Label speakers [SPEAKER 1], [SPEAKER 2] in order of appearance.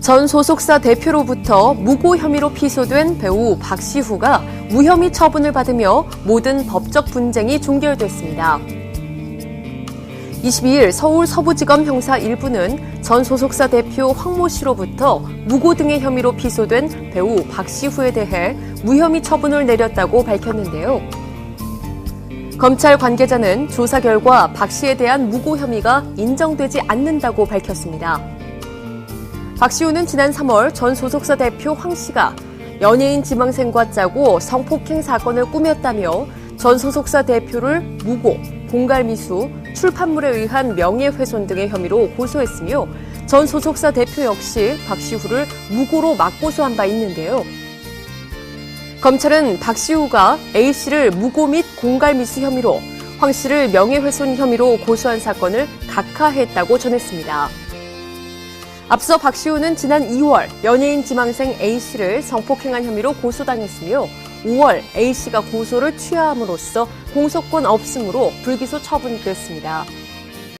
[SPEAKER 1] 전 소속사 대표로부터 무고 혐의로 피소된 배우 박시후가 무혐의 처분을 받으며 모든 법적 분쟁이 종결됐습니다. 22일 서울 서부지검 형사 1부는 전 소속사 대표 황모 씨로부터 무고 등의 혐의로 피소된 배우 박시후에 대해 무혐의 처분을 내렸다고 밝혔는데요. 검찰 관계자는 조사 결과 박 씨에 대한 무고 혐의가 인정되지 않는다고 밝혔습니다. 박시우는 지난 3월 전 소속사 대표 황 씨가 연예인 지망생과 짜고 성폭행 사건을 꾸몄다며 전 소속사 대표를 무고, 공갈미수, 출판물에 의한 명예훼손 등의 혐의로 고소했으며 전 소속사 대표 역시 박시우를 무고로 맞고소한 바 있는데요. 검찰은 박시우가 A 씨를 무고 및 공갈미수 혐의로 황 씨를 명예훼손 혐의로 고소한 사건을 각하했다고 전했습니다. 앞서 박시우는 지난 2월 연예인 지망생 A 씨를 성폭행한 혐의로 고소당했으며 5월 A 씨가 고소를 취하함으로써 공소권 없음으로 불기소 처분됐습니다.